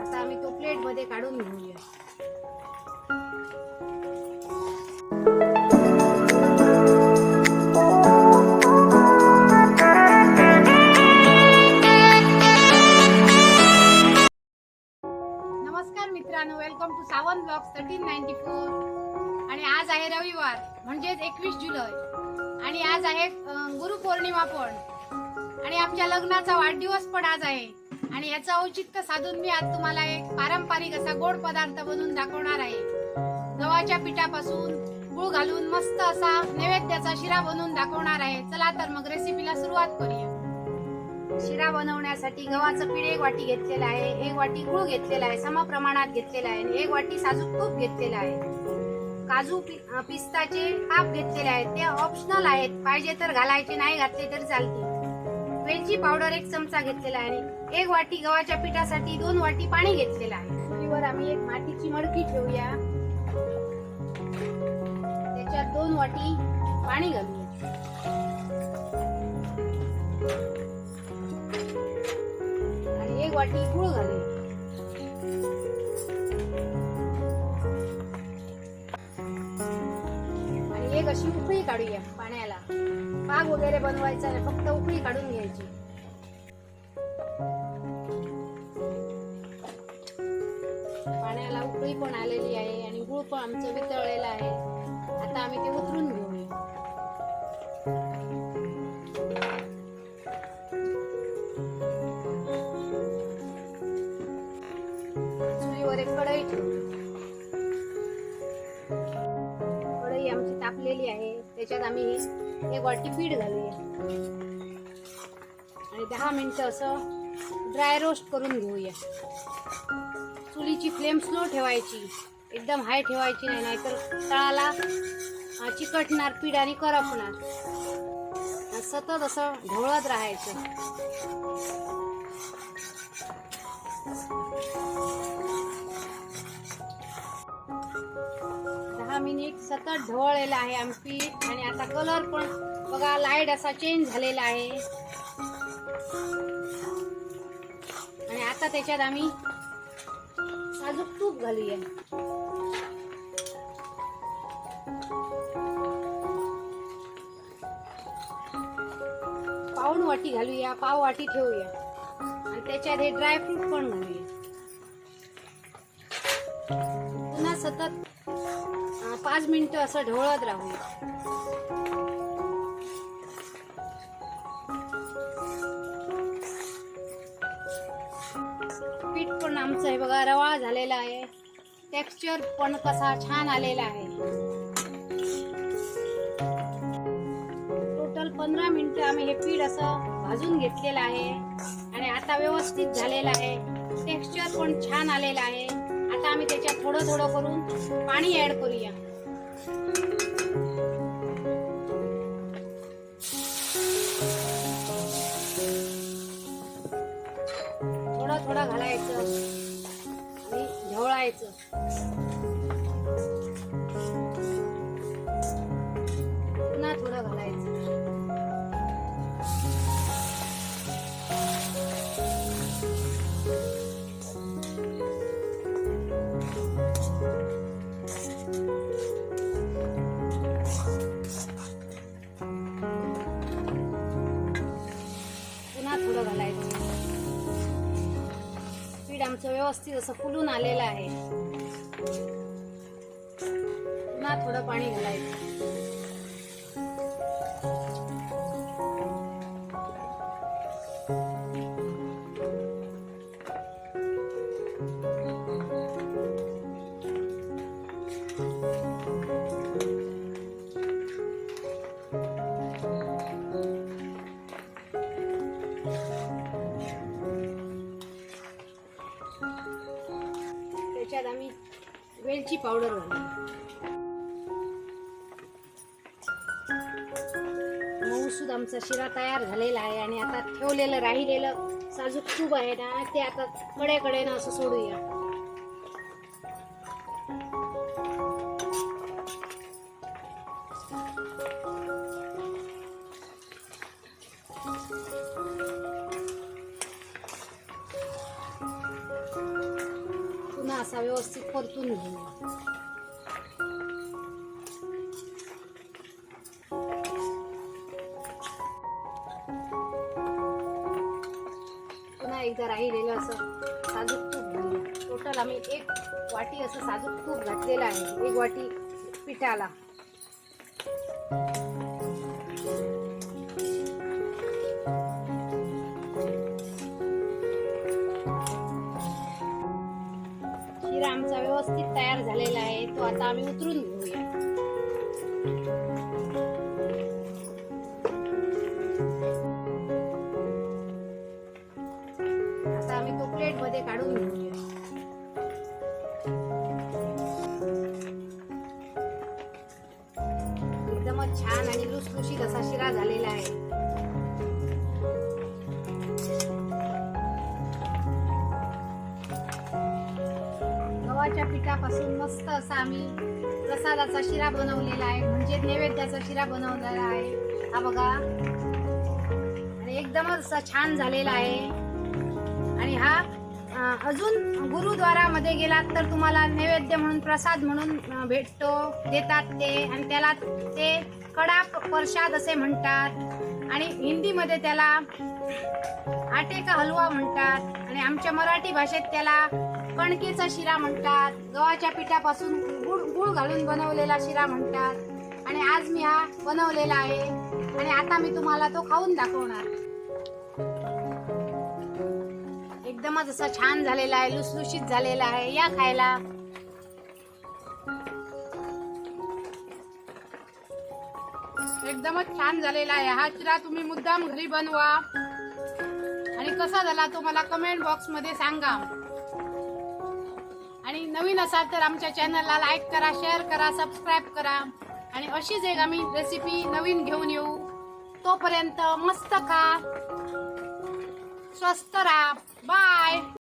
आता आम्ही तो प्लेटमध्ये काढून घेऊया. नमस्कार मित्रांनो welcome to Sawant blog thirteen ninety four आणि आज आहे रविवार म्हणजेच एकवीस जुलै. आणि आज आहे गुरुपौर्णिमा पण. आणि आमच्या लग्नाचा वाढदिवस पण आज आहे. आणि याचं औचित्य साधून मी आज तुम्हाला एक पारंपरिक असा गोड पदार्थ बनवून दाखवणार आहे. गव्हाच्या पिठापासून गुळ घालून मस्त असा नैवेद्याचा शिरा बनवून दाखवणार आहे. चला तर मग रेसिपीला सुरुवात करूया. शिरा बनवण्यासाठी गव्हाचं पीठ एक वाटी घेतलेलं आहे एक वाटी गुळ घेतलेला आहे सम प्रमाणात घेतलेला आहे आणि एक वाटी साजूक तूप घेतलेलं आहे. काजू पि- पिस्ताचे हाफ घेतलेले आहेत ते ऑप्शनल आहेत. पाहिजे तर घालायचे नाही घातले तरी चालतील. वेलची पावडर एक चमचा घेतलेला आहे आणि एक वाटी गव्हाच्या पिठासाठी दोन वाटी पाणी घेतलेलं आहे. चुलीवर आम्ही एक मातीची मडकी ठेवूया. त्याच्यात दोन वाटी पाणी घालूया. आणि एक वाटी गुळ घालूया. एक अशी उकळी काढूया पाण्याला. पाग वगैरे बनवायचा नाही फक्त उकळी काढून घ्यायची. पाण्याला उकळी पण आलेली आहे आणि गुळ पण आमचं वितळलेलं आहे. आता आम्ही ते उतरून घेऊया. चुलीवर एक कढई ठेवली तापलेली आहे. त्याच्यात आम्ही एक वाटी पीठ घालूया. आणि दहा मिनटं असं ड्राय रोस्ट करून घेऊया. चुलीची फ्लेम स्लो ठेवायची. एकदम हाय ठेवायची नाही नाहीतर तळाला चिकटणार पीठ आणि करपणार. सतत असं ढवळत राहायचं. दहा नीट सतत ढवळलेलं आहे आमची. आणि आता कलर पण बघा लाइट असा चेंज झालेला आहे. आणि आता त्याच्यात आम्ही साजूक तूप घालूया. पाऊण वाटी घालूया पाव वाटी ठेवूया. आणि त्याच्यात हे ड्रायफ्रूट पण घालूया. पुन्हा सतत पाच मिनिटं असं ढवळत राहूया पीठ पण आमचं हे बघा रवाळ झालेला आहे. टेक्स्चर पण कसा छान आलेला आहे. टोटल पंधरा मिनिटं आम्ही हे पीठ असं भाजून घेतलेलं आहे. आणि आता व्यवस्थित झालेलं आहे. टेक्स्चर पण छान आलेलं आहे. आता आम्ही त्याच्यात थोडं थोडं करून पाणी ऍड करूया. व्यवस्थित असं फुलून आलेलं आहे. पुन्हा थोडं पाणी घालायचं. त्याच्यात आम्ही वेलची पावडर घालू. मऊसूद आमचा शिरा तयार झालेला आहे आणि आता ठेवलेलं राहिलेलं साजूक तूप आहे ना ते आता कडेकडेनं असं सोडूया. असा व्यवस्थित परतून घेऊया पुन्हा एकदा राहिलेलं असं साजूक तूप घेऊया टोटल आम्ही एक वाटी असं साजूक तूप घातलेलं आहे. एक वाटी पिठाला. शिरा व्यवस्थित तयार झालेला आहे तो आता आम्ही उतरून घेऊया. गव्हाच्या पिठापासून मस्त असा आम्ही प्रसादाचा शिरा बनवलेला आहे. म्हणजे नैवेद्याचा शिरा बनवलेला आहे. हा बघा. आणि एकदमच असा छान झालेला आहे. आणि हा अजून गुरुद्वारामध्ये गेलात तर तुम्हाला नैवेद्य म्हणून प्रसाद म्हणून भेटतो देतात ते. आणि त्याला ते कडा प्रसाद असे म्हणतात. आणि हिंदीमध्ये त्याला आटे का हलवा म्हणतात. आणि आमच्या मराठी भाषेत त्याला कणकेचा शिरा म्हणतात गव्हाच्या पिठापासून गुळ गुळ घालून बनवलेला शिरा म्हणतात. आणि आज मी हा बनवलेला आहे. आणि आता मी तुम्हाला तो खाऊन दाखवणार. एकदमच असा छान झालेला आहे लुसलुशीत झालेला आहे. या खायला. एकदमच छान झालेला आहे हा शिरा. तुम्ही मुद्दाम घरी बनवा. आणि कसा झाला तो मला कमेंट बॉक्समध्ये सांगा. नवीन असाल तर आमच्या चॅनलला लाईक करा शेअर करा सबस्क्राईब करा. आणि अशीच एक आम्ही रेसिपी नवीन घेऊन येऊ. तोपर्यंत मस्त खा. स्वस्त राहा. बाय